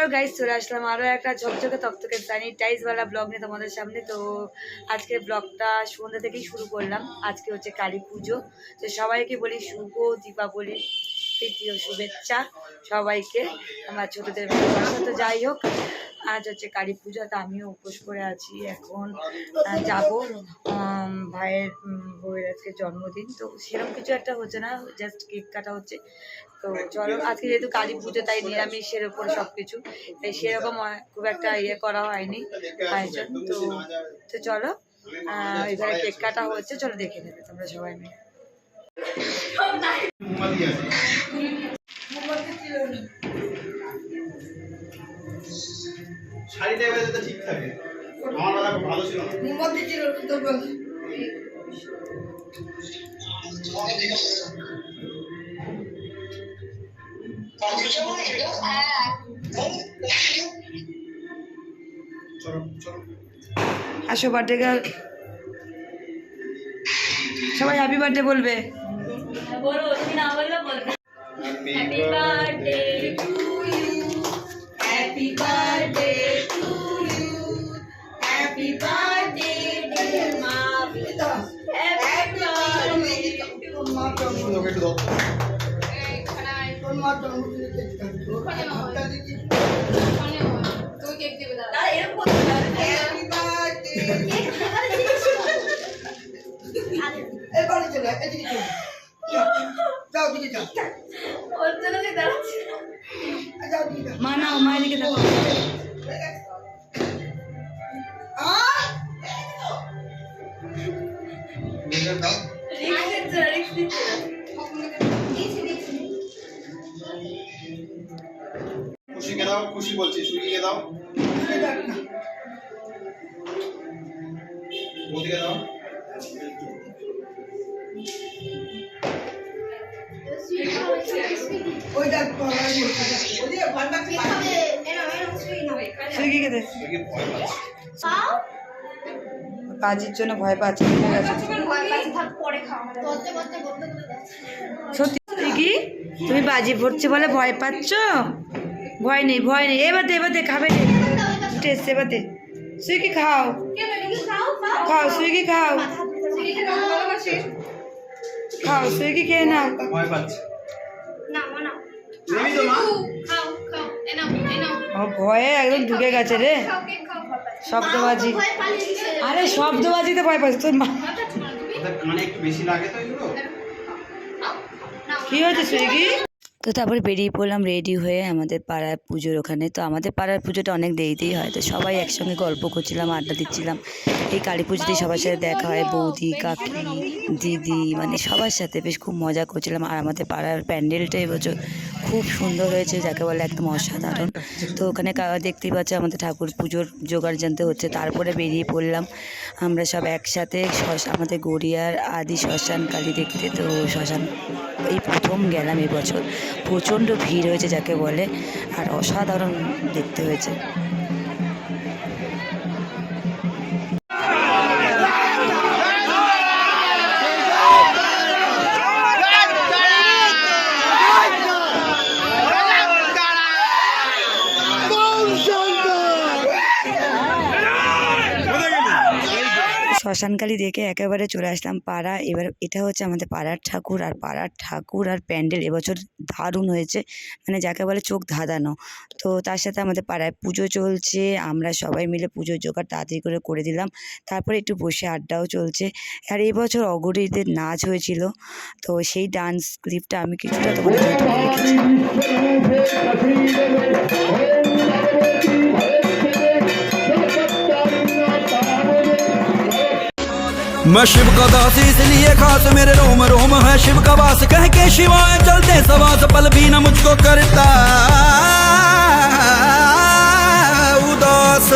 Hello guys চলে আসলাম আরও একটা ঝকঝকে তকতকে স্যানিটাইজওয়ালা ব্লগ নিয়ে তোমাদের সামনে। তো আজকে ব্লগটা সন্ধ্যা থেকেই শুরু করলাম। আজকে হচ্ছে কালী পুজো। তো সবাইকে বলি শুভ দীপাবলি তৃতীয় শুভেচ্ছা সবাইকে, আমার ছোটোদের তো যাই হোক আজ হচ্ছে কালী পুজো, তো আমিও উপোস করে আছি। এখন যাব ভাইয়ের বউয়ের আজকে জন্মদিন। তো সেরকম কিছু একটা হচ্ছে না জাস্ট কেক কাটা হচ্ছে। তো চলো, আজকে যেহেতু কালী পুজো, তাই নিরামিষের ওপর সব কিছু তাই সেরকম খুব একটা ইয়ে করা হয়নি আয়োজন। তো তো চলো এখানে কেক কাটা হচ্ছে। চলো দেখে নেবে তোমরা সবাই মিলে। শাড়িটা এবার যাতে ঠিক থাকে। আমার দাদা ভালো ছিল না। চলো চলো। আসো বার্থডে গার্ল সবাই হ্যাপি বার্থডে বলবে। Happy birthday happy birthday dear মা হ্যাপি তোকে একটু দাও মা নাও মায়ের দিকে দেখো খুশিকে দাও? খুশি বলছি সুইকে দাও? ওদিকে দাও? পাচ্ছে কাজের জন্য ভয় পাচ্ছে ঠিক আছে। সত্যি কি? তুমি বাজি পড়ছে বলে ভয় পাচ্ছ? ভয় নেই ভয় নেই। এবার দে এবার দে খাবে টেস্ট এবার দে সুইগি খাও। খাও সুইগি খাও খাও। সুইগি খেয়ে নাও। ভয় পাচ্ছে। নেবি তো মা? ও ভয়ে একদম ঢুকে গেছে রে। শব্দবাজি। আরে শব্দবাজিতে ভয় পাচ্ছে তোর মা। কানে একটু বেশি লাগে তো এগুলো? কি হয়েছে সুইগি? তো তারপরে বেরিয়ে পড়লাম রেডি হয়ে আমাদের পাড়ার পুজোর ওখানে। তো আমাদের পাড়ার পুজোটা অনেক দেরিতেই হয়, তো সবাই একসঙ্গে গল্প করছিলাম, আড্ডা দিচ্ছিলাম। এই কালী পুজোতেই সবার সাথে দেখা হয়, বৌদি, কাকি, দিদি মানে সবার সাথে বেশ খুব মজা করছিলাম। আর আমাদের পাড়ার প্যান্ডেলটা এবছর খুব সুন্দর হয়েছে, যাকে বলে একদম অসাধারণ। তো ওখানে দেখতেই পাচ্ছি আমাদের ঠাকুর পুজোর জোগাড় জানতে হচ্ছে, তারপরে বেরিয়ে পড়লাম। আমরা সব একসাথে শ্মশ- আমাদের গড়িয়ার আদি শ্মশান কালী দেখতে, তো শ্মশান এই প্রথম গেলাম এবছর। প্রচণ্ড ভিড় হয়েছে যাকে বলে আর অসাধারণ দেখতে হয়েছে। শ্মশানকালী দেখে একেবারে চলে আসলাম পাড়া। এবার এটা হচ্ছে আমাদের পাড়ার ঠাকুর আর পাড়ার ঠাকুর আর প্যান্ডেল এবছর দারুণ হয়েছে মানে যাকে বলে চোখ ধাঁধানো। তো তার সাথে আমাদের পাড়ায় পুজো চলছে, আমরা সবাই মিলে পুজোর জোগাড় তাড়াতাড়ি করে করে দিলাম। তারপরে একটু বসে আড্ডাও চলছে। আর এবছর অগরীদের নাচ হয়েছিল, তো সেই ডান্স ক্লিপটা আমি কিছুটা তোমাদের मैं शिव का दास इसलिए खास, मेरे रोम रोम है शिव का वास। कह के शिवाय चलते सवास, पल भी न मुझको करता। उदास।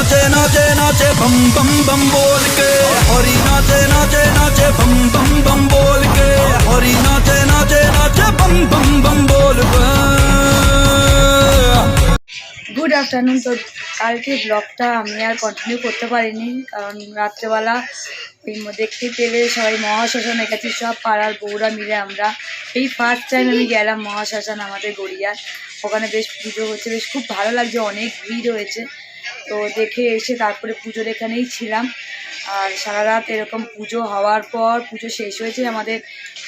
नाचे नाचे नाचे बम बम बम बोल के हरी नाचे नाचे नाचे बम बम बम बोल के हरी नाचे नाचे नाचे बम बम बम बोल के গুড আফটারনুন তো কালকে ব্লগটা আমি আর কন্টিনিউ করতে পারিনি কারণ রাত্রেবেলা ওই ম- দেখতে পেলে সবাই মহাশ্মশানে গেছি সব পাড়ার বউরা মিলে আমরা এই ফার্স্ট টাইম আমি গেলাম মহাশ্মশান আমাদের গড়িয়ার ওখানে বেশ পুজো হচ্ছে বেশ খুব ভালো লাগছে অনেক ভিড় হয়েছে তো দেখে এসে তারপরে পুজোর এখানেই ছিলাম। আর সারা রাত এরকম পুজো হওয়ার পর পুজো শেষ হয়েছে আমাদের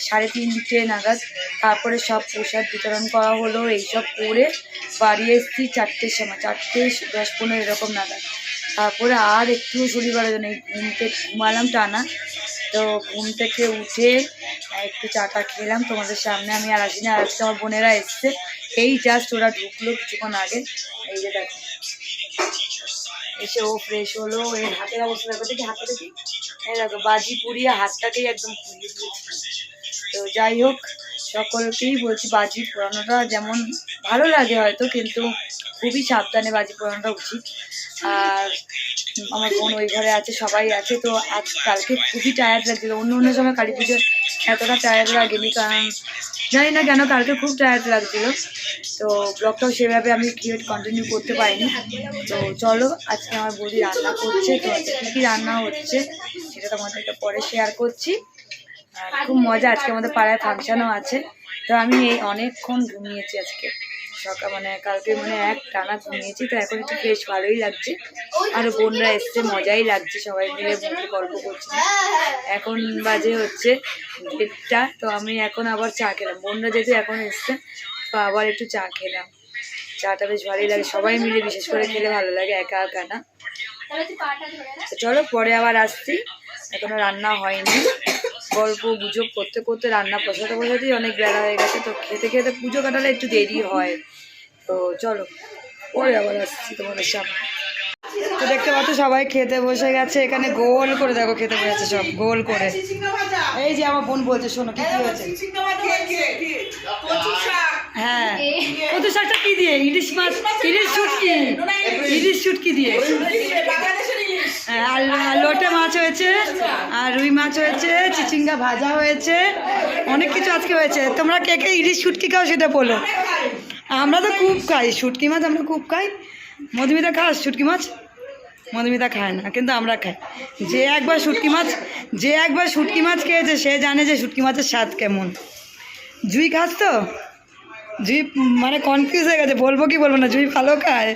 সাড়ে তিনটে নাগাদ। তারপরে সব প্রসাদ বিতরণ করা হলো, এইসব করে বাড়ি এসেছি চারটের সময়, চারটে দশ পনেরো এরকম নাগাদ। তারপরে আর একটুও শরীর ভালো নেই ঘুম থেকে ঘুমালাম টানা। তো ঘুম থেকে উঠে একটু চাটা খেলাম, তোমাদের সামনে আমি আর আসিনি, আর আজকে আমার বোনেরা এসছে। এই জাস্ট ওরা ঢুকলো কিছুক্ষণ আগে। এই যে দেখো। এসে ও ফ্রেশ হলো এর হাতের অবস্থা দেখো, দেখি হাতে দেখি। এই দেখো, বাজি পুড়িয়ে হাতটাকেই একদম তো যাই হোক, সকলকেই বলছি বাজি পোড়ানোটা যেমন ভালো লাগে হয়তো, কিন্তু খুবই সাবধানে বাজি পোড়ানোটা উচিত। আর আমার বোন ওই ঘরে আছে, সবাই আছে, তো আজ কালকে খুবই টায়ার্ড লাগছিল। অন্য অন্য সময় কালী পুজোর এতটা টায়ার্ড লাগেনি, কারণ জানি না কেন, কালকে খুব টায়ার্ড লাগছিল। তো ব্লগটাও সেভাবে আমি ক্রিয়েট কন্টিনিউ করতে পারিনি। তো চলো, আজকে আমার বৌদি রান্না করছে, তো কী কী রান্না হচ্ছে সেটা তোমাদেরকে পরে শেয়ার করছি। খুব মজা, আজকে আমাদের পাড়ায় ফাংশনও আছে। তো আমি এই অনেকক্ষণ ঘুমিয়েছি আজকে। সকাল মানে কালকে মানে এক টানা ঘুমিয়েছি, তো এখন একটু বেশ ভালোই লাগছে। আর বোনরা এসছে, মজাই লাগছে, সবাই মিলে বসে গল্প করছি। এখন বাজে হচ্ছে দেড়টা, তো আমি এখন আবার চা খেলাম। বোনরা যেহেতু এখন এসছে, তো আবার একটু চা খেলাম। চাটা বেশ ভালোই লাগে, সবাই মিলে বিশেষ করে খেলে ভালো লাগে, একা একা না। তো চলো, পরে আবার আসছি। এখনও রান্না হয়নি। গল্প গুজব করতে করতে রান্না বসাতে বসাতেই অনেক বেলা হয়ে গেছে, তো খেতে খেতে পুজো কাটালে একটু দেরি হয়। তো চলো পরে আবার আসছি তোমাদের সামনে। তো দেখতে পাচ্ছ সবাই খেতে বসে গেছে এখানে গোল করে দেখো খেতে বসেছে সব গোল করে। এই যে আমার বোন বলছে শোনো কি হয়েছে? হ্যাঁ কি দিয়ে? ইলিশ মাছ ইলিশ ইলিশ দিয়ে। হ্যাঁ, আর মাছ হয়েছে আর রুই মাছ হয়েছে চিচিঙ্গা ভাজা হয়েছে অনেক কিছু আজকে হয়েছে। তোমরা কে কে ইলিশ শুটকি খাও সেটা বলো। আমরা তো খুব খাই, শুটকি মাছ আমরা খুব খাই। মধুমিতা খাস শুটকি মাছ? মধুমিতা খায় না, কিন্তু আমরা খাই। যে একবার শুটকি মাছ, যে একবার শুটকি মাছ খেয়েছে, সে জানে যে শুটকি মাছের স্বাদ কেমন। জুই খাস তো? জুই মানে কনফিউজ হয়ে গেছে, বলব কি বলব না, জুই ভালো খায়।